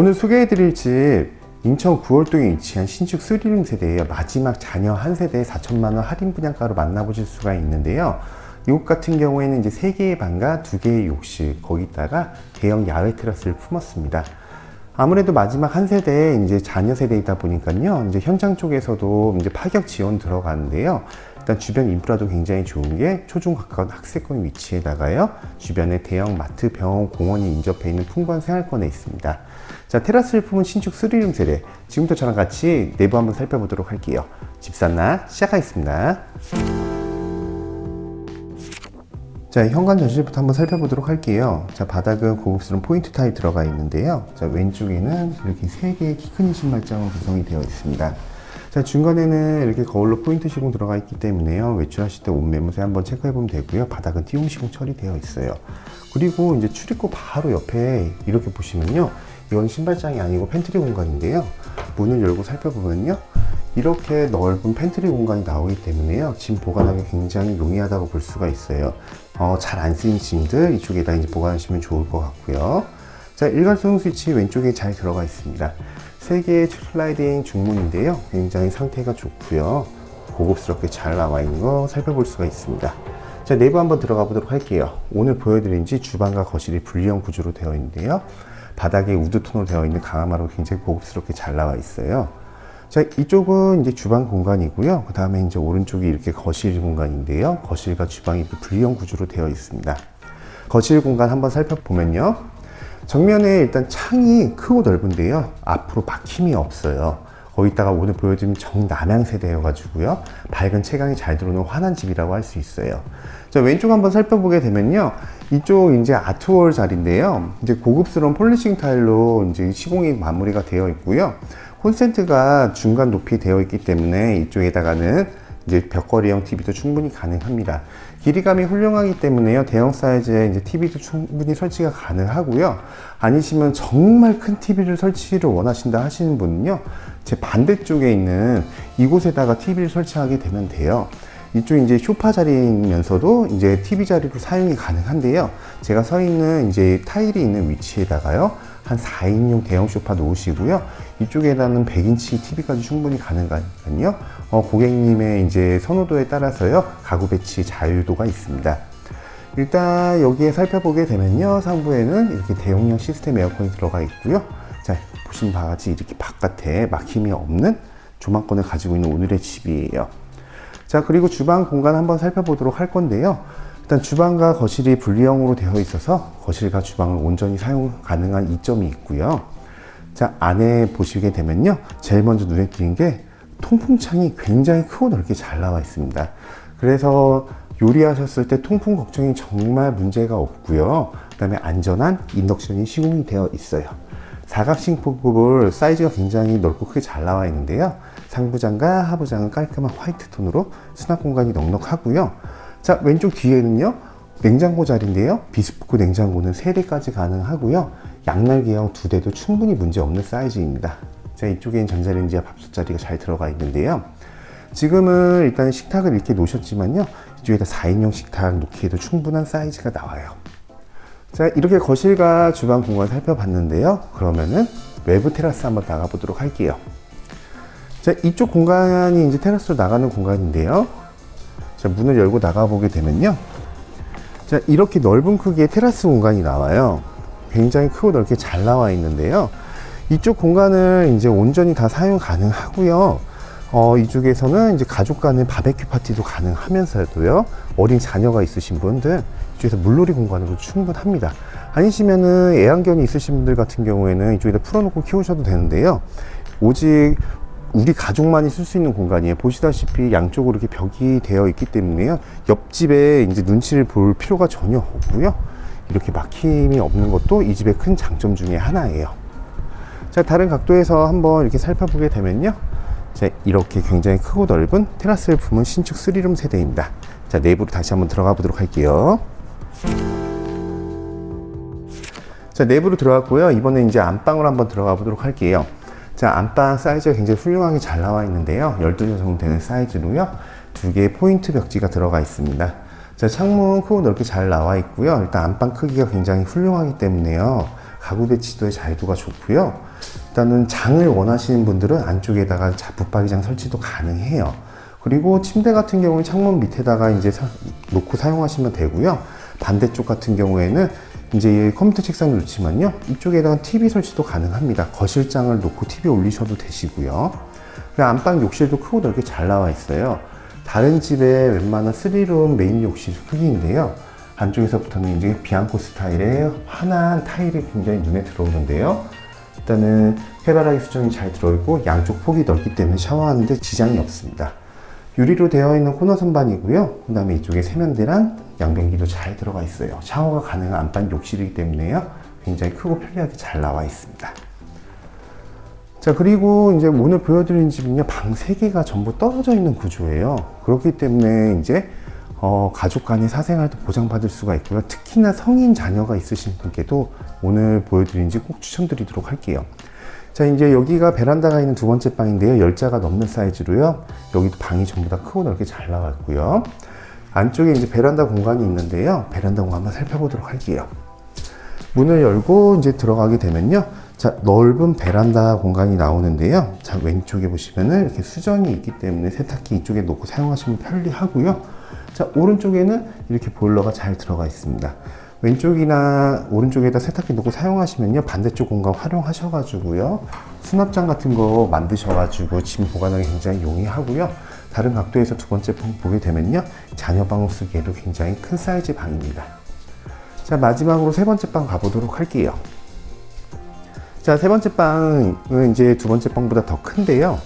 오늘 소개해드릴 집 인천 9월동에 위치한 신축 스리룸 세대예요. 마지막 자녀 한 세대에 4천만 원 할인 분양가로 만나보실 수가 있는데요. 이곳 같은 경우에는 이제 3개의 방과 2개의 욕실, 거기다가 대형 야외 테라스를 품었습니다. 아무래도 마지막 한 세대에 이제 자녀 세대이다 보니까요. 이제 현장 쪽에서도 이제 파격 지원 들어가는데요. 일단 주변 인프라도 굉장히 좋은 게 초중 가까운 학세권 위치에다가요. 주변에 대형 마트, 병원, 공원이 인접해 있는 풍부한 생활권에 있습니다. 자, 테라스를 품은 신축 스리룸 세대. 지금부터 저랑 같이 내부 한번 살펴보도록 할게요. 집산나 시작하겠습니다. 자, 현관 전실부터 한번 살펴보도록 할게요. 자, 바닥은 고급스러운 포인트 타일 들어가 있는데요. 자, 왼쪽에는 이렇게 세 개의 키 큰 신발장으로 구성이 되어 있습니다. 자, 중간에는 이렇게 거울로 포인트 시공 들어가 있기 때문에요. 외출하실 때 옷 매무새 한번 체크해 보면 되고요. 바닥은 띄움 시공 처리되어 있어요. 그리고 이제 출입구 바로 옆에 이렇게 보시면요. 이건 신발장이 아니고 팬트리 공간인데요. 문을 열고 살펴보면요. 이렇게 넓은 팬트리 공간이 나오기 때문에요. 짐 보관하기 굉장히 용이하다고 볼 수가 있어요. 어, 잘 안 쓰인 짐들 이쪽에다 이제 보관하시면 좋을 것 같고요. 자, 일괄 소형 스위치 왼쪽에 잘 들어가 있습니다. 세 개의 슬라이딩 중문인데요. 굉장히 상태가 좋고요. 고급스럽게 잘 나와 있는 거 살펴볼 수가 있습니다. 자, 내부 한번 들어가 보도록 할게요. 오늘 보여드린 지 주방과 거실이 분리형 구조로 되어 있는데요. 바닥에 우드톤으로 되어 있는 강화마루 굉장히 고급스럽게 잘 나와 있어요. 자, 이쪽은 이제 주방 공간이고요. 그 다음에 이제 오른쪽이 이렇게 거실 공간인데요. 거실과 주방이 분리형 구조로 되어 있습니다. 거실 공간 한번 살펴보면요. 정면에 일단 창이 크고 넓은데요. 앞으로 막힘이 없어요. 거기다가 오늘 보여드린 정남향 세대여가지고요. 밝은 채광이 잘 들어오는 환한 집이라고 할 수 있어요. 자, 왼쪽 한번 살펴보게 되면요. 이쪽 이제 아트월 자리인데요. 이제 고급스러운 폴리싱 타일로 이제 시공이 마무리가 되어 있고요. 콘센트가 중간 높이 되어 있기 때문에 이쪽에다가는 이제 벽걸이형 TV도 충분히 가능합니다. 길이감이 훌륭하기 때문에요. 대형 사이즈의 이제 TV도 충분히 설치가 가능하고요. 아니시면 정말 큰 TV를 설치를 원하신다 하시는 분은요. 제 반대쪽에 있는 이곳에다가 TV를 설치하게 되면 돼요. 이쪽 이제 쇼파 자리이면서도 이제 TV 자리로 사용이 가능한데요. 제가 서 있는 이제 타일이 있는 위치에다가요. 한 4인용 대형 쇼파 놓으시고요. 이쪽에다는 100인치 TV까지 충분히 가능하니까요. 어, 고객님의 이제 선호도에 따라서요. 가구 배치 자유도가 있습니다. 일단 여기에 살펴보게 되면요. 상부에는 이렇게 대용량 시스템 에어컨이 들어가 있고요. 자, 보신 바와 같이 이렇게 바깥에 막힘이 없는 조망권을 가지고 있는 오늘의 집이에요. 자, 그리고 주방 공간 한번 살펴보도록 할 건데요. 일단 주방과 거실이 분리형으로 되어 있어서 거실과 주방을 온전히 사용 가능한 이점이 있고요. 자, 안에 보시게 되면요. 제일 먼저 눈에 띄는 게 통풍창이 굉장히 크고 넓게 잘 나와 있습니다. 그래서 요리하셨을 때 통풍 걱정이 정말 문제가 없고요. 그 다음에 안전한 인덕션이 시공이 되어 있어요. 사각싱크볼 사이즈가 굉장히 넓고 크게 잘 나와 있는데요. 상부장과 하부장은 깔끔한 화이트 톤으로 수납 공간이 넉넉하고요. 자, 왼쪽 뒤에는요. 냉장고 자리인데요. 비스포크 냉장고는 3대까지 가능하고요. 양날개형 2대도 충분히 문제 없는 사이즈입니다. 자, 이쪽엔 전자레인지와 밥솥 자리가 잘 들어가 있는데요. 지금은 일단 식탁을 이렇게 놓으셨지만요. 이쪽에다 4인용 식탁 놓기에도 충분한 사이즈가 나와요. 자, 이렇게 거실과 주방 공간 살펴봤는데요. 그러면은 외부 테라스 한번 나가보도록 할게요. 자, 이쪽 공간이 이제 테라스로 나가는 공간인데요. 자, 문을 열고 나가보게 되면요. 자, 이렇게 넓은 크기의 테라스 공간이 나와요. 굉장히 크고 넓게 잘 나와 있는데요. 이쪽 공간을 이제 온전히 다 사용 가능하고요. 어, 이쪽에서는 이제 가족 간의 바베큐 파티도 가능하면서도요. 어린 자녀가 있으신 분들 이쪽에서 물놀이 공간으로 충분합니다. 아니시면은 애완견이 있으신 분들 같은 경우에는 이쪽에다 풀어놓고 키우셔도 되는데요. 오직 우리 가족만이 쓸 수 있는 공간이에요. 보시다시피 양쪽으로 이렇게 벽이 되어 있기 때문에요. 옆집에 이제 눈치를 볼 필요가 전혀 없고요. 이렇게 막힘이 없는 것도 이 집의 큰 장점 중에 하나예요. 자, 다른 각도에서 한번 이렇게 살펴보게 되면요. 자, 이렇게 굉장히 크고 넓은 테라스를 품은 신축 스리룸 세대입니다. 자, 내부로 다시 한번 들어가 보도록 할게요. 자, 내부로 들어갔고요. 이번에 이제 안방으로 한번 들어가 보도록 할게요. 자, 안방 사이즈가 굉장히 훌륭하게 잘 나와 있는데요. 12조 정도 되는 사이즈로요. 두 개의 포인트 벽지가 들어가 있습니다. 자, 창문 크고 넓게 잘 나와 있고요. 일단 안방 크기가 굉장히 훌륭하기 때문에요. 가구 배치도의 자유도가 좋고요. 일단은 장을 원하시는 분들은 안쪽에다가 자- 붙박이장 설치도 가능해요. 그리고 침대 같은 경우는 창문 밑에다가 이제 사- 놓고 사용하시면 되고요. 반대쪽 같은 경우에는 이제 컴퓨터 책상을 놓지만요. 이쪽에다가 TV 설치도 가능합니다. 거실장을 놓고 TV 올리셔도 되시고요. 안방 욕실도 크고 넓게 잘 나와 있어요. 다른 집에 웬만한 3룸 메인 욕실 크기인데요. 안쪽에서부터는 이제 비앙코 스타일의 환한 타일이 굉장히 눈에 들어오는데요. 일단은 해바라기 수정이 잘 들어있고 양쪽 폭이 넓기 때문에 샤워하는데 지장이 없습니다. 유리로 되어 있는 코너 선반이고요. 그 다음에 이쪽에 세면대랑 양변기도 잘 들어가 있어요. 샤워가 가능한 안방 욕실이기 때문에요. 굉장히 크고 편리하게 잘 나와 있습니다. 자, 그리고 이제 오늘 보여드리는 집은요, 방 3개가 전부 떨어져 있는 구조예요. 그렇기 때문에 이제, 어, 가족 간의 사생활도 보장받을 수가 있고요. 특히나 성인 자녀가 있으신 분께도 오늘 보여드린 집 꼭 추천드리도록 할게요. 자, 이제 여기가 베란다가 있는 두 번째 방인데요. 열자가 넘는 사이즈로요. 여기도 방이 전부 다 크고 넓게 잘 나왔고요. 안쪽에 이제 베란다 공간이 있는데요. 베란다 공간 한번 살펴보도록 할게요. 문을 열고 이제 들어가게 되면요. 자, 넓은 베란다 공간이 나오는데요. 자, 왼쪽에 보시면은 이렇게 수전이 있기 때문에 세탁기 이쪽에 놓고 사용하시면 편리하고요. 자, 오른쪽에는 이렇게 보일러가 잘 들어가 있습니다. 왼쪽이나 오른쪽에다 세탁기 놓고 사용하시면요. 반대쪽 공간 활용하셔가지고요. 수납장 같은 거 만드셔가지고 짐 보관하기 굉장히 용이하고요. 다른 각도에서 두 번째 방 보게 되면요. 자녀 방을 쓰기에도 굉장히 큰 사이즈 방입니다. 자, 마지막으로 세 번째 방 가보도록 할게요. 자, 세 번째 방은 이제 두 번째 방보다 더 큰데요.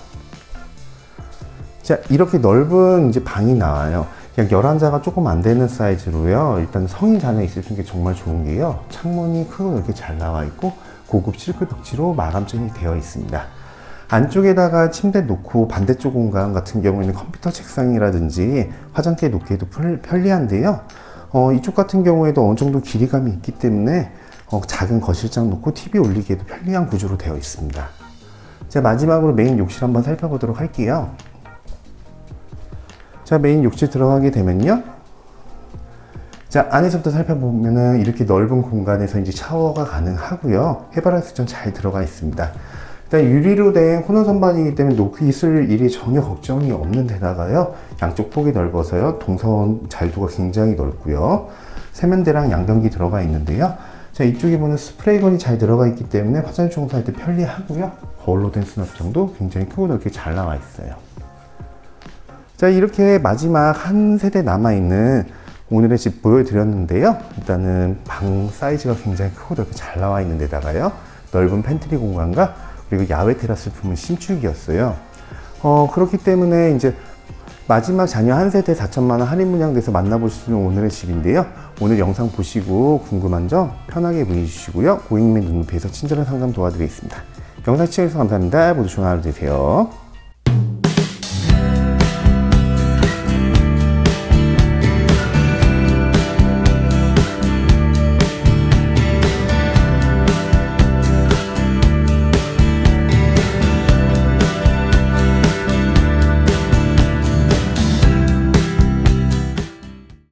자, 이렇게 넓은 이제 방이 나와요. 그냥 11자가 조금 안 되는 사이즈로요. 일단 성인 자녀 있으신 게 정말 좋은 게요. 창문이 크고 이렇게 잘 나와 있고 고급 실크 벽지로 마감전이 되어 있습니다. 안쪽에다가 침대 놓고 반대쪽 공간 같은 경우에는 컴퓨터 책상이라든지 화장대 놓기에도 풀- 편리한데요. 어, 이쪽 같은 경우에도 어느 정도 길이감이 있기 때문에 어, 작은 거실장 놓고 TV 올리기에도 편리한 구조로 되어 있습니다. 자, 마지막으로 메인 욕실 한번 살펴보도록 할게요. 자, 메인 욕실 들어가게 되면요. 자, 안에서부터 살펴보면은 이렇게 넓은 공간에서 이제 샤워가 가능하고요. 해바라기 수전 잘 들어가 있습니다. 일단 유리로 된 코너 선반이기 때문에 놓기 있을 일이 전혀 걱정이 없는 데다가요. 양쪽 폭이 넓어서요. 동선 자유도가 굉장히 넓고요. 세면대랑 양변기 들어가 있는데요. 자, 이쪽에 보면 스프레이건이 잘 들어가 있기 때문에 화장실 청소할 때 편리하고요. 거울로 된 수납장도 굉장히 크고 넓게 잘 나와 있어요. 자, 이렇게 마지막 한 세대 남아있는 오늘의 집 보여드렸는데요. 일단은 방 사이즈가 굉장히 크고 넓게 잘 나와 있는 데다가요. 넓은 팬트리 공간과 그리고 야외 테라스를 품은 신축이었어요. 어, 그렇기 때문에 이제 마지막 자녀 한 세대 4천만 원 할인 분양돼서 만나보실 수 있는 오늘의 집인데요. 오늘 영상 보시고 궁금한 점 편하게 문의 주시고요. 고객님의 눈높이에서 친절한 상담 도와드리겠습니다. 영상 시청해주셔서 감사합니다. 모두 좋은 하루 되세요.